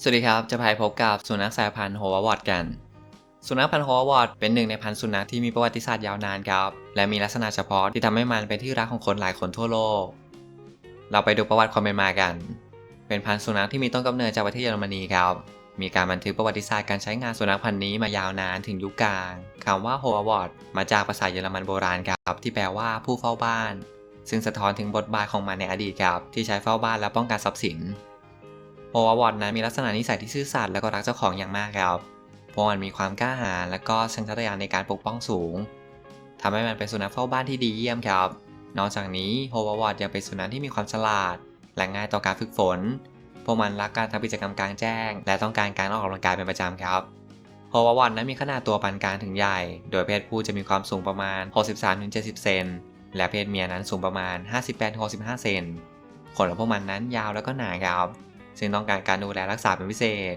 สวัสดีครับ จะพายพบกับสุนัขสายพันธุ์โฮวาวอดกัน สุนัขพันธุ์โฮวาวอดเป็นหนึ่งในพันธุ์สุนัขที่มีประวัติศาสตร์ยาวนานครับ และมีลักษณะเฉพาะที่ทำให้มันเป็นที่รักของคนหลายคนทั่วโลก เราไปดูประวัติความเป็นมากัน เป็นพันธุ์สุนัขที่มีต้นกำเนิดจากประเทศเยอรมนีครับ มีการบันทึกประวัติศาสตร์การใช้งานสุนัขพันธุ์นี้มายาวนานถึงยุคกลางคำว่าโฮวาวอดมาจากภาษาเยอรมันโบราณครับที่แปลว่าผู้เฝ้าบ้าน ซึ่งสะท้อนถึงบทบาทของมันในอดีตครับที่ใช้เฝ้าบ้านและป้องกันทรัพย์สิน โฮวาวอดนั้นมีลักษณะนิสัยที่ซื่อสัตย์และก็รักเจ้าของอย่างมากครับเพราะมันมีความกล้าหาญและก็สัญชาตญาณในการปกป้องสูงทำให้มันเป็นสุนัขเฝ้าบ้านที่ดีเยี่ยมครับ นอกจากนี้โฮวาวอดยังเป็นสุนัขที่มีความฉลาด และง่ายต่อการฝึกฝน พวกมันรักการทำกิจกรรมกลางแจ้ง และต้องการการออกกำลังกายเป็นประจำครับโฮวาวอดนั้นมีขนาดตัวปานกลางถึงใหญ่ โดยเพศผู้จะมีความสูงประมาณ 63-70 เซนและเพศเมียนั้นสูงประมาณ 58-65 เซนขนของพวกมันนั้นยาวแล้วก็หนาครับ ซึ่งต้องการการดูแลรักษาเป็นพิเศษ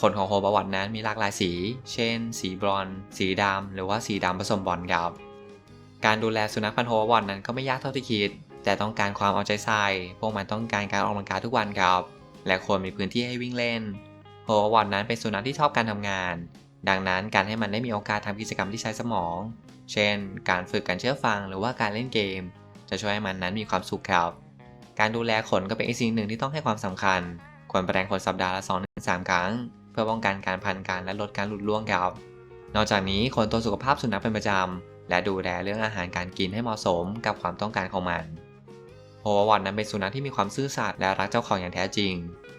ขนของโฮบาวัตนั้นมีหลากหลายสี เช่น สีบรอนซ์สีดำหรือว่าสีดำผสมบอลครับ การดูแลสุนัขพันธุ์โฮบาวัตนั้นก็ไม่ยากเท่าที่คิด แต่ต้องการความเอาใจใส่ พวกมันต้องการการออกกำลังกายทุกวันครับ และควรมีพื้นที่ให้วิ่งเล่น โฮบาวัตนั้นเป็นสุนัขที่ชอบการทำงาน ดังนั้นการให้มันได้มีโอกาสทำกิจกรรมที่ใช้สมอง เช่น การฝึกการเชื่อฟังหรือว่าการเล่นเกม จะช่วยให้มันนั้นมีความสุขครับ การดูแลขนก็เป็นอีกสิ่งหนึ่งที่ต้องให้ความสำคัญ ควรแปรงขนสัปดาห์ละ2-3ครั้ง เพื่อป้องกันการพันกันและลดการหลุดร่วงครับนอกจากนี้ควรตรวจสุขภาพสุนัขเป็นประจำ และดูแลเรื่องอาหารการกินให้เหมาะสมกับความต้องการของมันโฮวาวัตนั้นเป็นสุนัขที่มีความซื่อสัตย์และรักเจ้าของอย่างแท้จริง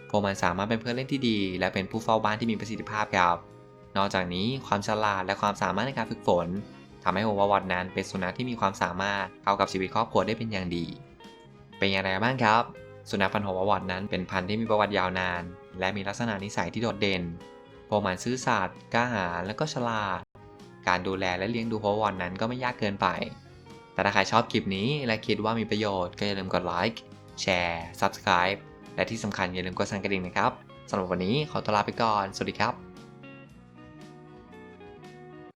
พวกมันสามารถเป็นเพื่อนเล่นที่ดี และเป็นผู้เฝ้าบ้านที่มีประสิทธิภาพครับ นอกจากนี้ความฉลาดและความสามารถในการฝึกฝนทำให้โฮวาวัตนั้นเป็นสุนัขที่มีความสามารถเข้ากับชีวิตครอบครัวได้เป็นอย่างดี เป็นอย่างไรบ้างครับ สุนัขพันธุ์ฮวาวอดนั้นเป็นพันธุ์ที่มีประวัติยาวนาน และมีลักษณะนิสัยที่โดดเด่นพวกมันซื่อสัตย์กล้าหาญและก็ฉลาด การดูแลและเลี้ยงดูโฮววอดนั้นก็ไม่ยากเกินไป แต่ถ้าใครชอบคลิปนี้และคิดว่ามีประโยชน์ก็อย่าลืมกดไลค์แชร์ Subscribe และที่สำคัญอย่าลืมกดสั่นกระดิ่งนะครับสำหรับวันนี้ขอตัวลาไปก่อน สวัสดีครับ